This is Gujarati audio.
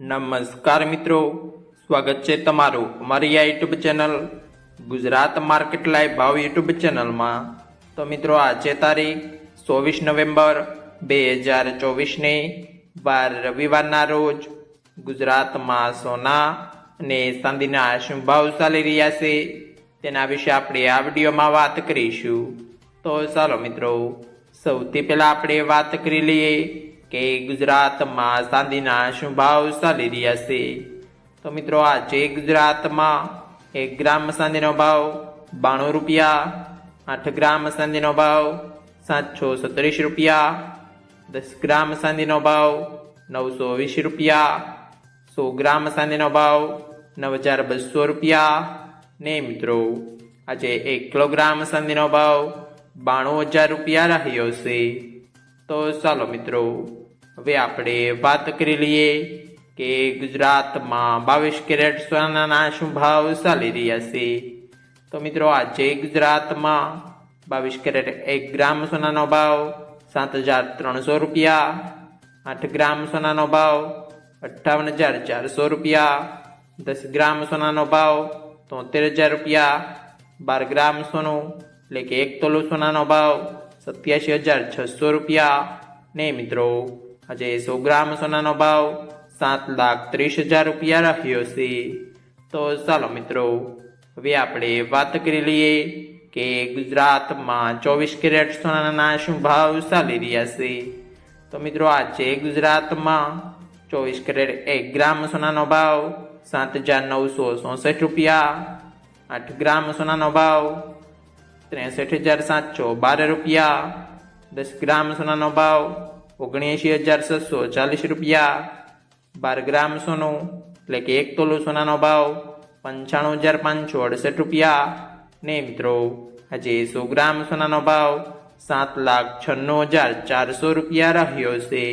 નમસ્કાર મિત્રો, સ્વાગત છે તમારું અમારી આ YouTube channel Gujarat market live ભાવ યુટ્યુબ ચેનલમાં. તો મિત્રો, આજે તારીખ ચોવીસ નવેમ્બર બે હજાર ચોવીસની વાર રવિવારના રોજ ગુજરાતમાં સોના અને ચાંદીના શું ભાવ ચાલી રહ્યા છે તેના વિશે આપણે આ વિડીયોમાં વાત કરીશું. તો ચાલો મિત્રો, સૌથી પહેલાં આપણે વાત કરી લઈએ કે ગુજરાતમાં ચાંદીના શું ભાવ ચાલી રહ્યા છે. તો મિત્રો આજે ગુજરાતમાં એક ગ્રામ ચાંદીનો ભાવ બાણું રૂપિયા, આઠ ગ્રામ ચાંદીનો ભાવ સાતસો સત્રીસ રૂપિયા, દસ ગ્રામ ચાંદીનો ભાવ નવસો વીસ રૂપિયા, સો ગ્રામ ચાંદીનો ભાવ નવ હજાર બસો રૂપિયા. ને મિત્રો, આજે એક કિલોગ્રામ ચાંદીનો ભાવ બાણું હજાર રૂપિયા રહ્યો છે. તો ચાલો મિત્રો, હવે આપણે વાત કરી લઈએ કે ગુજરાતમાં બાવીસ કેરેટ સોનાના શું ભાવ ચાલી રહ્યા છે. તો મિત્રો, આજે ગુજરાતમાં બાવીસ કેરેટ એક ગ્રામ સોનાનો ભાવ સાત હજાર ત્રણસો રૂપિયા, આઠ ગ્રામ સોનાનો ભાવ અઠ્ઠાવન હજાર ચારસો રૂપિયા, દસ ગ્રામ સોનાનો ભાવ તોતેર હજાર રૂપિયા, બાર ગ્રામ સોનું એટલે કે એક તોલું સોનાનો ભાવ સત્યાસી હજાર છસો રૂપિયા. ને મિત્રો, આજે સો ગ્રામ સોનાનો ભાવ સાત લાખ ત્રીસ હજાર રૂપિયા રહ્યો છે. તો ચાલો મિત્રો, હવે આપણે વાત કરી લઈએ કે ગુજરાતમાં ચોવીસ કેરેટ સોનાના શું ભાવ ચાલી રહ્યા છે. તો મિત્રો, આજે ગુજરાતમાં ચોવીસ કેરેટ એક ગ્રામ સોનાનો ભાવ સાત હજાર નવસો ચોસઠ રૂપિયા. આઠ ગ્રામ સોનાનો ભાવ ત્રેસઠ હજાર સાતસો બાર રૂપિયા. દસ ગ્રામ સોનાનો ભાવ ઓગણએંશી હજાર છસો ચાલીસ રૂપિયા. બાર ગ્રામ સોનું એટલે કે એક તોલું સોનાનો ભાવ પંચાણું હજાર પાંચસો અડસઠ રૂપિયા. ને મિત્રો, આજે સો ગ્રામ સોનાનો ભાવ સાત લાખ છન્નું હજાર ચારસો રૂપિયા રહ્યો છે.